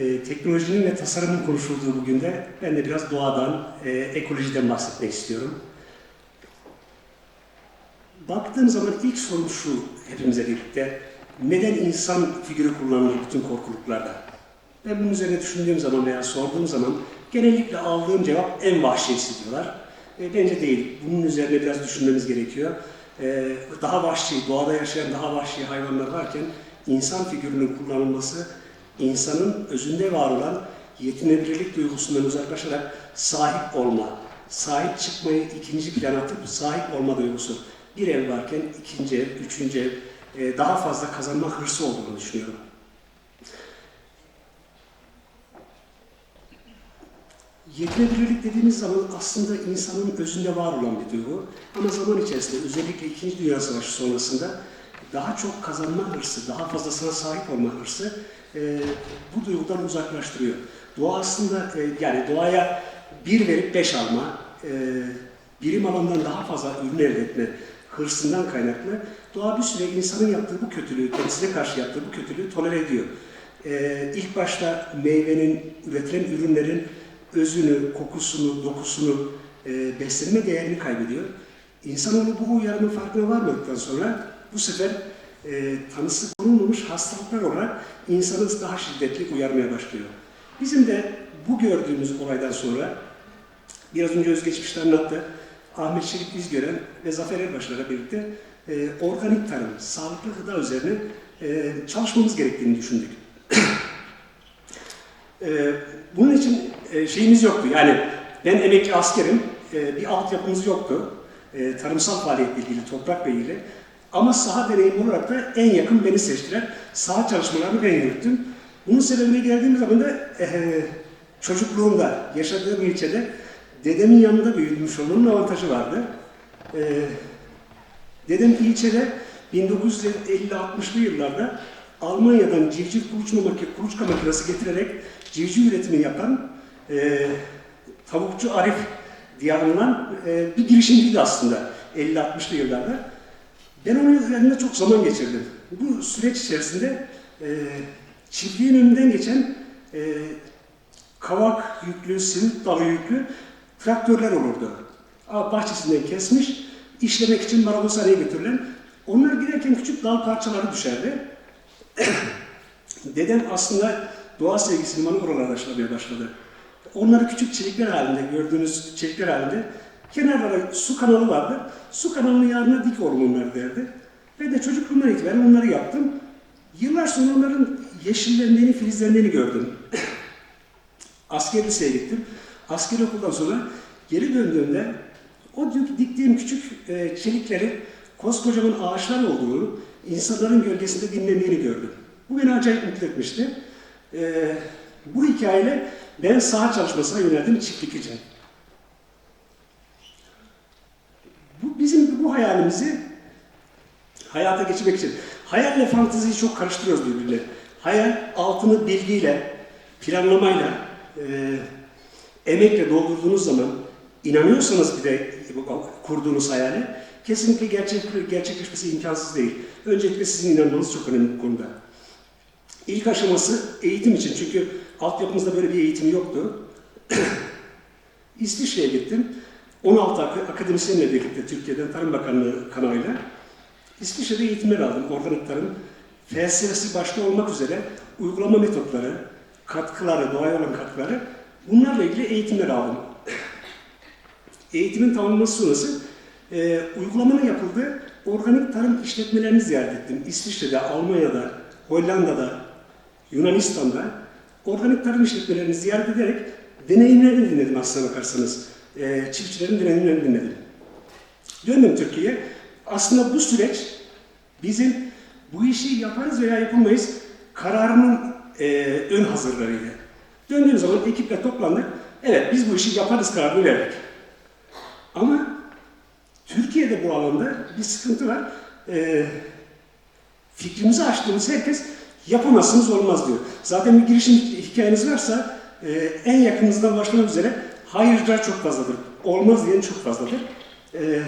e, teknolojinin ve tasarımın konuşulduğu bugün de ben de biraz doğadan, e, ekolojiden bahsetmek istiyorum. Baktığım zaman ilk sorum şu hepimize birlikte. Neden insan figürü kullanılır bütün korkuluklarda? Ben bunun üzerine düşündüğüm zaman veya sorduğum zaman genellikle aldığım cevap en vahşisi diyorlar. E, bence değil. Bunun üzerine biraz düşünmemiz gerekiyor. E, daha vahşi, doğada yaşayan daha vahşi hayvanlar varken insan figürünün kullanılması insanın özünde var olan yetinebilirlik duygusundan uzaklaşarak sahip olma, sahip çıkmayı ikinci plana atıp sahip olma duygusu. Bir ev varken ikinci ev, üçüncü ev, e, daha fazla kazanma hırsı olduğunu düşünüyorum. Yetinebilirlik dediğimiz zaman aslında insanın özünde var olan bir duygu. Ama zaman içerisinde özellikle İkinci Dünya Savaşı sonrasında daha çok kazanma hırsı, daha fazlasına sahip olma hırsı e, bu duygudan uzaklaştırıyor. Doğa aslında e, yani doğaya bir verip beş alma, e, birim alandan daha fazla ürün elde etme hırsından kaynaklı doğa bir süre insanın yaptığı bu kötülüğü, kendisine karşı yaptığı bu kötülüğü tolere ediyor. E, ilk başta meyvenin, üretilen ürünlerin özünü, kokusunu, dokusunu, e, beslenme değerini kaybediyor. İnsanoğlu bu uyarının farkına varmadıktan sonra bu sefer e, tanısı konulmamış hastalıklar olarak insanı daha şiddetli uyarmaya başlıyor. Bizim de bu gördüğümüz olaydan sonra biraz önce özgeçmişte anlattı. Ahmet Çelik İzgören ve Zafer Erbaşlar'la birlikte e, organik tarım, sağlıklı gıda üzerine e, çalışmamız gerektiğini düşündük. e, bunun için e, şeyimiz yoktu. Yani ben emekli askerim, e, bir altyapımız yoktu. E, tarımsal faaliyetle ilgili, toprakla ilgili. Ama saha deneyimi olarak da en yakın beni seçtiler. Saha çalışmalarını ben yürüttüm. Bunun sebebine geldiğim zaman da e, çocukluğumda, yaşadığım ilçede dedemin yanında büyüdmüş olmanın avantajı vardı. E, dedem ilçede 1950-60'lı yıllarda Almanya'dan civciv kuluçka makinesi getirerek civciv üretimi yapan e, tavukçu Arif diye anılan e, bir girişimciydi aslında 50-60'lı yıllarda. Ben onun üzerinde çok zaman geçirdim. Bu süreç içerisinde e, çiftliğin önünden geçen e, kavak yüklü, simit dalı yüklü traktörler olurdu. Aa, Bahçesinden kesmiş, işlemek için marangozhaneye götürülen. Onlar giderken küçük dal parçaları düşerdi. Dedem aslında doğa sevgisini bana oralarda aşılamaya başladı. Onları küçük çelikler halinde, gördüğünüz çelikler halinde kenarlara su kanalı vardı. Su kanalının yanına dik ormanlar derdi. Ben de çocukluğumdan itibaren onları yaptım. Yıllar sonra onların yeşillendiğini, filizlendiğini gördüm. Asker liseye gittim. Asker okuldan sonra geri döndüğümde o dik- diktiğim küçük e, çelikleri koskocaman ağaçlar olduğunu, insanların gölgesinde dinlendiğini gördüm. Bu beni acayip mutlu etmişti. E, bu hikayeyle ben saha çalışmasına yöneldim çiftlik için. Bu bizim bu hayalimizi hayata geçirmek için. Hayalle fanteziyi çok karıştırıyoruz birbirine. Hayal altını bilgiyle, planlamayla, e, emekle doldurduğunuz zaman inanıyorsanız bir de kurduğunuz hayale kesinlikle gerçek, gerçekleşmesi imkansız değil. Öncelikle sizin inanmanız çok önemli bu konuda. İlk aşaması eğitim için çünkü altyapımızda böyle bir eğitim yoktu. İsviçre'ye gittim. 16 ak- akademisyenle birlikte Türkiye'den Tarım Bakanlığı kanalıyla İsviçre'de eğitimler aldım. Organik tarım felsefesi başta olmak üzere uygulama metotları, katkıları, doğaya olan katkıları bunlarla ilgili eğitimler aldım. Eğitimin tamamlaması sonrası e, uygulamanın yapıldığı organik tarım işletmelerini ziyaret ettim. İsviçre'de, Almanya'da, Hollanda'da, Yunanistan'da organik tarım işletmelerini ziyaret ederek deneyimlerini dinledim aslına bakarsanız. E, çiftçilerin deneyimlerini dinledim. Döndüm Türkiye'ye. Aslında bu süreç bizim bu işi yaparız veya yapamayız kararının e, ön hazırlarıydı. Döndüğüm zaman ekiple toplandık. Evet biz bu işi yaparız kararını verdik. Ama Türkiye'de bu alanda bir sıkıntı var. E, fikrimizi açtığımız herkes yapamazsınız olmaz diyor. Zaten bir girişim hikayeniz varsa e, en yakınınızdan başlamak üzere hayırcılar çok fazladır. Olmaz diyen çok fazladır. E,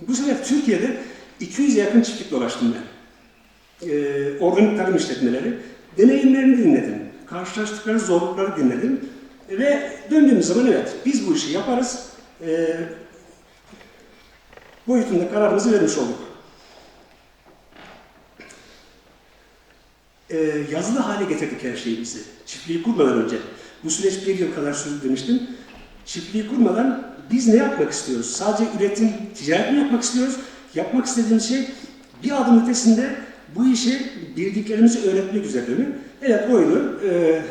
bu sefer Türkiye'de 200 yakın çiftlik dolaştım ben. E, organik tarım işletmeleri. Deneyimlerini dinledim. karşılaştıkları zorlukları dinledim. Ve döndüğümüz zaman evet biz bu işi yaparız. E, boyutunda kararımızı vermiş olduk. E, yazılı hale getirdik her şeyimizi. Çiftliği kurmadan önce. Bu süreç bir yıl kadar sürdü demiştim. Çiftliği kurmadan biz ne yapmak istiyoruz? Sadece üretim, ticaret mi yapmak istiyoruz? Yapmak istediğimiz şey bir adım ötesinde bu işi bildiklerimizi öğretmek üzere mi? Evet oyunu e,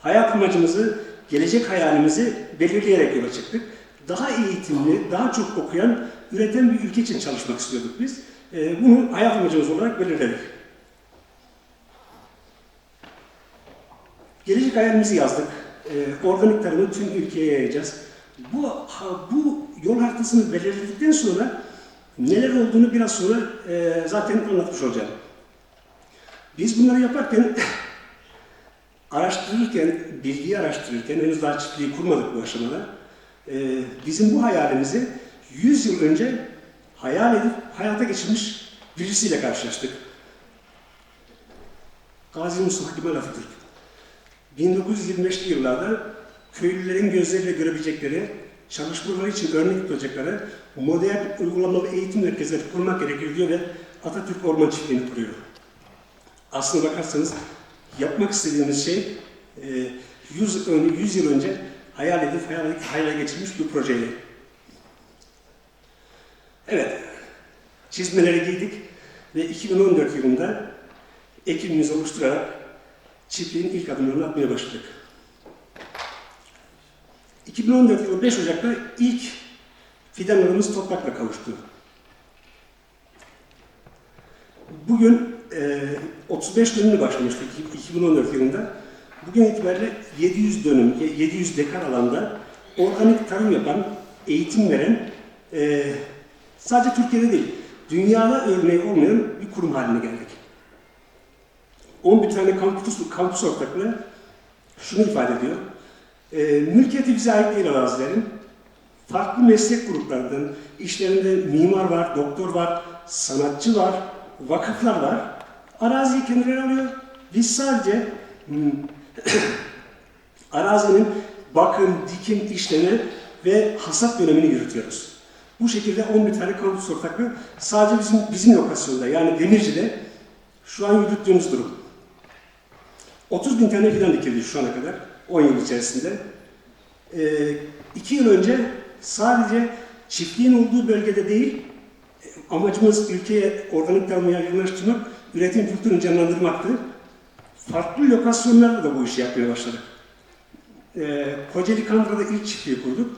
hayat amacımızı, gelecek hayalimizi belirleyerek yola çıktık. Daha eğitimli, daha çok okuyan, üreten bir ülke için çalışmak istiyorduk biz. E, bunu hayat amacımız olarak belirledik. Gelecek hayalimizi yazdık. E, organik tarımı tüm ülkeye yayacağız. Bu, ha, bu yol haritasını belirledikten sonra neler olduğunu biraz sonra e, zaten anlatmış olacağım. Biz bunları yaparken, araştırırken, bilgiyi araştırırken, henüz daha çiftliği kurmadık bu aşamada, e, bizim bu hayalimizi 100 yıl önce hayal edip hayata geçirmiş birisiyle karşılaştık. Gazi Mustafa Kemal Atatürk. 1925'li yıllarda köylülerin gözleriyle görebilecekleri, çalışmaları için örnek tutacakları modern uygulamalı eğitim merkezleri kurmak gerekiyor diyor ve Atatürk Orman Çiftliği'ni kuruyor. Aslına bakarsanız yapmak istediğimiz şey 100, 100 yıl önce hayal edip hayal, hayale geçirmiş bir projeydi. Evet, çizmeleri giydik ve 2014 yılında ekibimizi oluşturarak çiftliğin ilk adımlarını atmaya başladık. 2014 yılı 5 Ocak'ta ilk fidanlarımız toprakla kavuştu. Bugün e, 35 dönümlü başlamıştık 2014 yılında. Bugün itibariyle 700 dönüm, 700 dekar alanda organik tarım yapan, eğitim veren, e, sadece Türkiye'de değil, dünyada örneği olmayan bir kurum haline geldik. 11 tane kampüs, kampüs ortaklığı şunu ifade ediyor. E, mülkiyeti bize ait değil arazilerin. Farklı meslek gruplarından, işlerinde mimar var, doktor var, sanatçı var, vakıflar var. Araziyi kendileri alıyor. Biz sadece hmm, arazinin bakım, dikim işlemi ve hasat dönemini yürütüyoruz. Bu şekilde 11 tane kampüs ortaklığı sadece bizim bizim lokasyonda yani Demirci'de şu an yürüttüğümüz durum. 30 bin tane fidan dikildi şu ana kadar, 10 yıl içerisinde. 2 yıl önce sadece çiftliğin olduğu bölgede değil, amacımız ülkeye organik tarımı yaygınlaştırmak, üretim kültürünü canlandırmaktı. Farklı lokasyonlarda da bu işi yapmaya başladık. Ee, Kocaeli Kandıra'da ilk çiftliği kurduk.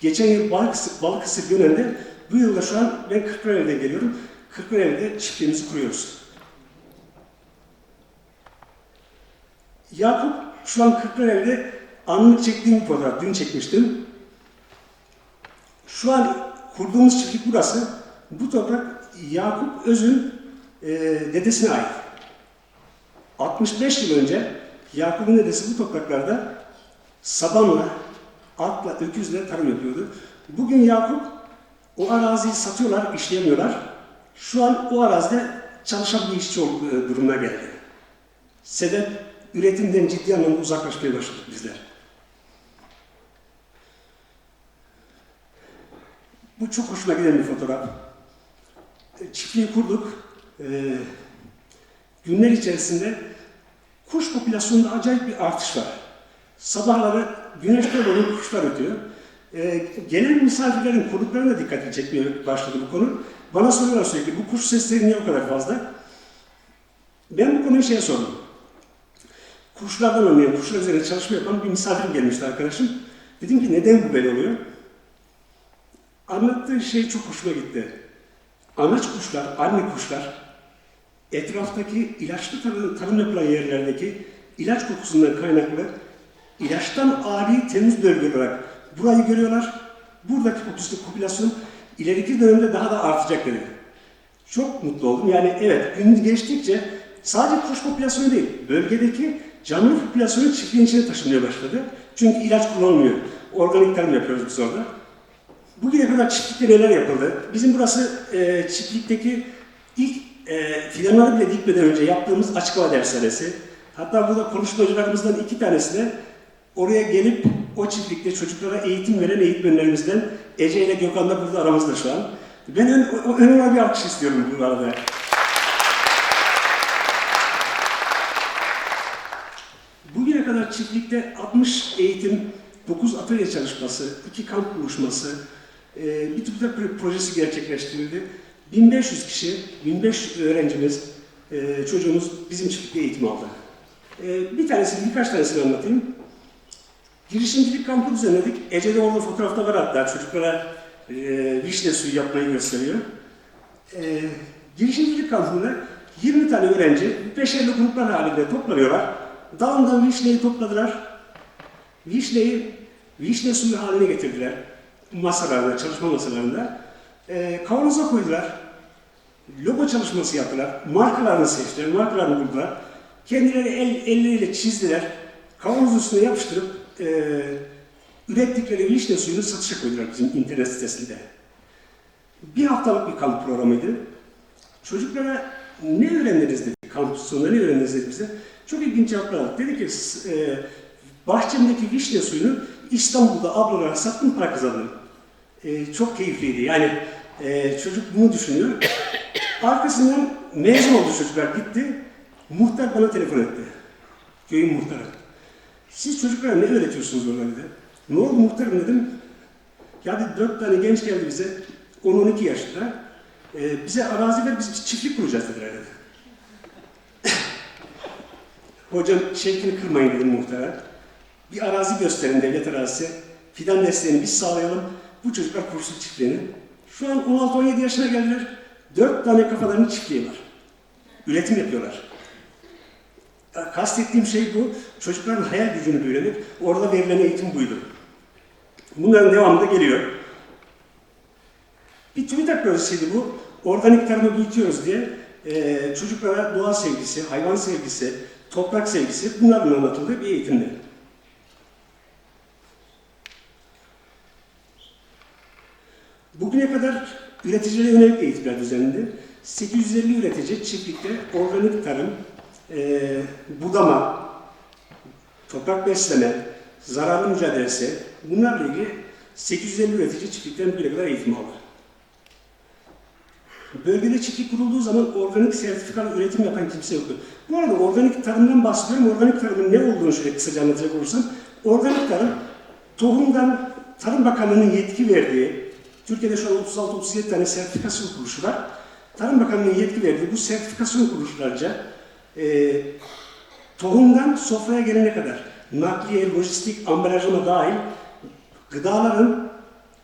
Geçen yıl Balıkesir, Balıkesir Gönen'de, bu yılda şu an ben Kırklareli'de geliyorum. Kırklareli'de çiftliğimizi kuruyoruz. Yakup şu an Kırklareli'de anlık çektiğim bir fotoğraf, dün çekmiştim. Şu an kurduğumuz çiftlik burası. Bu toprak Yakup Öz'ün e, dedesine ait. 65 yıl önce Yakup'un dedesi bu topraklarda sabanla, atla, öküzle tarım yapıyordu. Bugün Yakup o araziyi satıyorlar, işleyemiyorlar. Şu an o arazide çalışan bir işçi e, durumuna geldi. Sebep üretimden ciddi anlamda uzaklaşmaya başladık bizler. Bu çok hoşuma giden bir fotoğraf. E, Çiftliği kurduk. Ee, günler içerisinde kuş popülasyonunda acayip bir artış var. Sabahları güneşte dolu kuşlar ötüyor. Ee, gelen misafirlerin konuklarına dikkatini çekmeye başladı bu konu. Bana soruyorlar sürekli, bu kuş sesleri niye o kadar fazla? Ben bu konuyu şeye sordum. Kuşlardan anlayan, kuşlar üzerine çalışma yapan bir misafirim gelmişti arkadaşım. Dedim ki neden bu böyle oluyor? Anlattığı şey çok hoşuma gitti. Anaç kuşlar, anne kuşlar, etraftaki ilaçlı tarım, tarım yapılan yerlerdeki ilaç kokusundan kaynaklı ilaçtan ari temiz bölge olarak burayı görüyorlar. Buradaki popülasyon, popülasyon ileriki dönemde daha da artacak dedi. Çok mutlu oldum. Yani evet gün geçtikçe sadece kuş popülasyonu değil, bölgedeki canlı popülasyonu çiftliğin içine taşınmaya başladı. Çünkü ilaç kullanılmıyor. Organik tarım yapıyoruz biz orada. Bugüne kadar çiftlikte neler yapıldı? Bizim burası e, çiftlikteki ilk e, fidanları bile dikmeden önce yaptığımız açık hava dershanesi. Hatta burada konuşmacılarımızdan iki tanesi de oraya gelip o çiftlikte çocuklara eğitim veren eğitmenlerimizden Ece ile Gökhan da burada aramızda şu an. Ben ön, o- önemli bir alkış istiyorum bu arada. Bugüne kadar çiftlikte 60 eğitim, 9 atölye çalışması, 2 kamp buluşması, e, bir pro- projesi gerçekleştirildi. 1500 kişi, 1500 öğrencimiz, e, çocuğumuz bizim çiftlikte eğitim aldı. E, Bir tanesini, birkaç tanesini anlatayım. Girişimcilik kampı düzenledik. Ece'de orada fotoğrafta var hatta çocuklara e, vişne suyu yapmayı gösteriyor. Girişimcilik kampında 20 tane öğrenci beşerli gruplar halinde toplanıyorlar. Dağından vişneyi topladılar. Vişneyi vişne suyu haline getirdiler. Masalarında, çalışma masalarında. E, kavanoza koydular. Logo çalışması yaptılar. Markalarını seçtiler, markalarını buldular. Kendileri el, elleriyle çizdiler. Kavanoz üstüne yapıştırıp e, ürettikleri vişne suyunu satışa koydular bizim internet sitesinde. Bir haftalık bir kamp programıydı. Çocuklara ne öğrendiniz dedi, kamp sonunda ne öğrendiniz dedi bize. Çok ilginç aldık. Dedi ki, "S- e, bahçemdeki vişne suyunu İstanbul'da ablalara sattım para kazandım. E, çok keyifliydi. Yani e, çocuk bunu düşünüyor. Arkasından mezun oldu çocuklar gitti. Muhtar bana telefon etti. Köyün muhtarı. Siz çocuklara ne öğretiyorsunuz orada dedi. Ne oldu muhtarım dedim. Ya dedi, dört tane genç geldi bize. 10-12 yaşında. Ee, bize arazi ver, biz çiftlik kuracağız dedi. Hocam şevkini kırmayın dedim muhtara. Bir arazi gösterin devlet arazisi. Fidan desteğini biz sağlayalım. Bu çocuklar kursun çiftliğini. Şu an 16-17 yaşına geldiler. Dört tane kafalarının çiftliği var. Üretim yapıyorlar. Ya, Kastettiğim şey bu. Çocukların hayal gücünü büyülemek. Orada verilen eğitim buydu. Bunların devamı da geliyor. Bir TÜBİTAK projesiydi bu. Organik tarımı büyütüyoruz diye e, çocuklara doğa sevgisi, hayvan sevgisi, toprak sevgisi bunların anlatıldığı bir eğitimdi. Bugüne kadar üreticilere yönelik eğitimler düzenlendi. 850 üretici çiftlikte organik tarım, e, budama, toprak besleme, zararlı mücadelesi bunlarla ilgili 850 üretici çiftlikten bugüne kadar eğitim aldı. Bölgede çiftlik kurulduğu zaman organik sertifikalı üretim yapan kimse yoktu. Bu arada organik tarımdan bahsediyorum. Organik tarımın ne olduğunu şöyle kısaca anlatacak olursam. Organik tarım, tohumdan Tarım Bakanlığı'nın yetki verdiği, Türkiye'de şu an 36-37 tane sertifikasyon kuruluşu var. Tarım Bakanlığı'nın yetki verdiği bu sertifikasyon kuruluşlarca e, tohumdan sofraya gelene kadar nakliye, lojistik, ambalajlama dahil gıdaların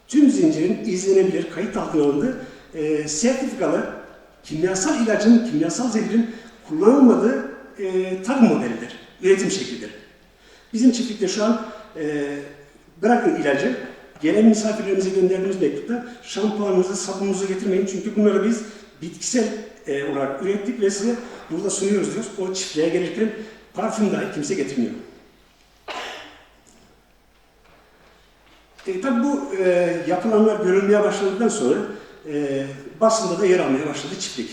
tüm zincirin izlenebilir, kayıt altına alındığı e, sertifikalı kimyasal ilacın, kimyasal zehrin kullanılmadığı e, tarım modelidir, üretim şeklidir. Bizim çiftlikte şu an e, bırakın ilacı, gelen misafirlerimize gönderdiğimiz mektupta şampuanınızı, sabununuzu getirmeyin çünkü bunları biz bitkisel e, olarak ürettik ve size burada sunuyoruz diyoruz. O çiftliğe gelirken parfüm dahi kimse getirmiyor. E, tabii bu e, yapılanlar görülmeye başladıktan sonra e, basında da yer almaya başladı çiftlik.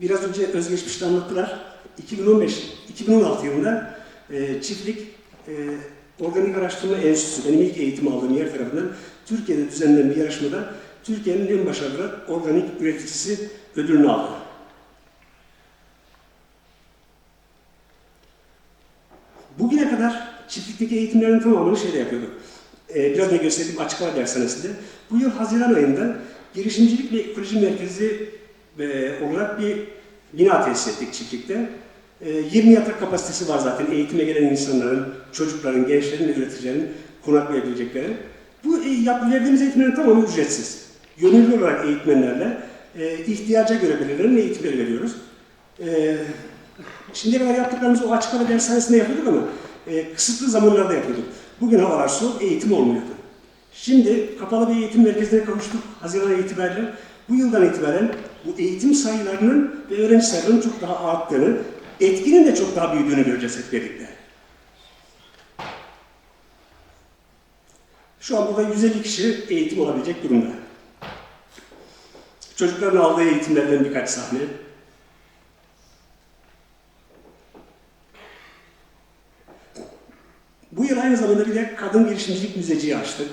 Biraz önce özgeçmişte anlattılar. 2015, 2016 yılında e, çiftlik e, Organik Araştırma Enstitüsü, benim ilk eğitim aldığım yer tarafından Türkiye'de düzenlenen bir yarışmada Türkiye'nin en başarılı organik üreticisi ödülünü aldı. Bugüne kadar çiftlikteki eğitimlerin tamamını şeyde yapıyorduk. Ee, biraz önce gösterdiğim açık hava dershanesinde. Bu yıl Haziran ayında girişimcilik ve ekoloji merkezi e, olarak bir bina tesis ettik çiftlikte. E, 20 yatak kapasitesi var zaten eğitime gelen insanların, çocukların, gençlerin ve üreticilerin konaklayabilecekleri. Bu e, yap, verdiğimiz eğitimlerin tamamı ücretsiz. Gönüllü olarak eğitmenlerle e, ihtiyaca göre belirlenen eğitimleri veriyoruz. E, Şimdiye kadar yaptıklarımız o açık hava dershanesinde yapıyorduk ama e, kısıtlı zamanlarda yapıyorduk. Bugün havalar soğuk, eğitim olmuyordu. Şimdi kapalı bir eğitim merkezine kavuştuk Haziran itibariyle. Bu yıldan itibaren bu eğitim sayılarının ve öğrenci sayılarının çok daha arttığını, etkinin de çok daha büyüdüğünü göreceğiz hep birlikte. Şu an burada 150 kişi eğitim olabilecek durumda. Çocukların aldığı eğitimlerden birkaç sahne. Bu yıl aynı zamanda bir de Kadın Girişimcilik Müzeciği açtık.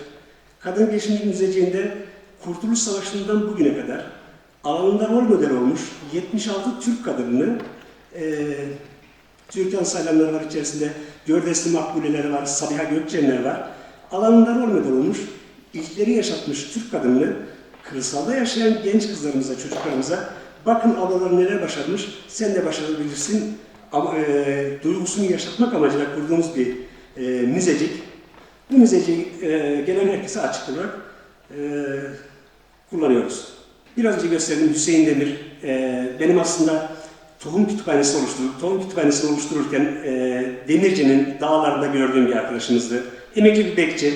Kadın Girişimcilik Müzeciği'nde Kurtuluş Savaşı'ndan bugüne kadar alanında rol model olmuş 76 Türk kadınını e, Türkan Saylanları var içerisinde, Gördesli Makbuleleri var, Sabiha Gökçenler var. Alanında rol model olmuş, ilkleri yaşatmış Türk kadınını kırsalda yaşayan genç kızlarımıza, çocuklarımıza bakın ablalar neler başarmış, sen de başarabilirsin ama, e, duygusunu yaşatmak amacıyla kurduğumuz bir e, müzecik. Bu müzeciği e, gelen herkese açık olarak e, kullanıyoruz. Biraz önce gösterdiğim Hüseyin Demir, e, benim aslında tohum kütüphanesi oluşturduk. Tohum kütüphanesini oluştururken e, Demirci'nin dağlarında gördüğüm bir arkadaşımızdı. Emekli bir bekçi.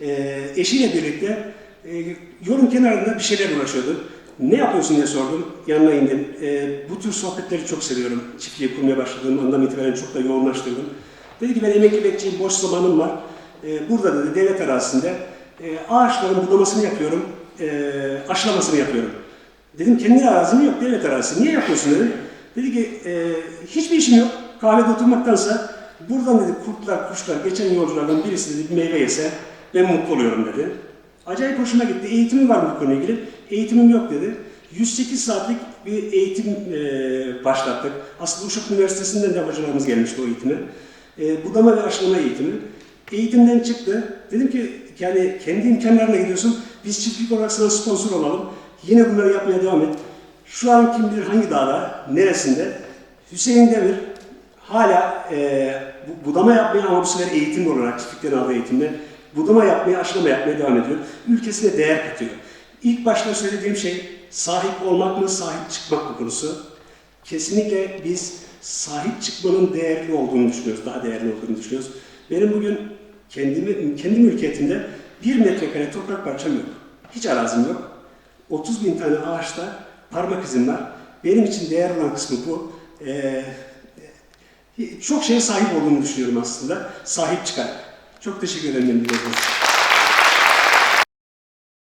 E, eşiyle birlikte e, yolun kenarında bir şeyler uğraşıyordu. Ne yapıyorsun diye sordum. Yanına indim. E, bu tür sohbetleri çok seviyorum. Çiftliği kurmaya başladığım andan itibaren çok da yoğunlaştırdım. Dedi ki ben emekli bekçiyim, boş zamanım var. E, burada dedi devlet arazisinde e, ağaçların budamasını yapıyorum, e, aşılamasını yapıyorum. Dedim kendi arazim yok, devlet arazisi. Niye yapıyorsun dedi. Dedi ki e, hiçbir işim yok. Kahvede oturmaktansa buradan dedi kurtlar, kuşlar, geçen yolculardan birisi dedi bir meyve yese ben mutlu oluyorum dedi. Acayip hoşuma gitti. Eğitimim var mı bu konuyla ilgili? Eğitimim yok dedi. 108 saatlik bir eğitim e, başlattık. Aslında Uşak Üniversitesi'nden de hocalarımız gelmişti o eğitime. E, budama ve aşılama eğitimi. Eğitimden çıktı. Dedim ki yani kendi imkanlarına gidiyorsun. Biz çiftlik olarak sana sponsor olalım. Yine bunları yapmaya devam et. Şu an kim bilir hangi dağda, neresinde? Hüseyin Demir hala e, bu- budama yapmaya ama bu sefer eğitim olarak çiftlikten aldığı eğitimle budama yapmaya, aşılama yapmaya devam ediyor. Ülkesine değer katıyor. İlk başta söylediğim şey sahip olmak mı, sahip çıkmak mı konusu. Kesinlikle biz sahip çıkmanın değerli olduğunu düşünüyoruz, daha değerli olduğunu düşünüyoruz. Benim bugün kendimi, kendi mülkiyetimde bir metrekare toprak parçam yok. Hiç arazim yok. 30 bin tane ağaçta parmak izim var. Benim için değer olan kısmı bu. Ee, çok şeye sahip olduğumu düşünüyorum aslında. Sahip çıkar. Çok teşekkür ederim.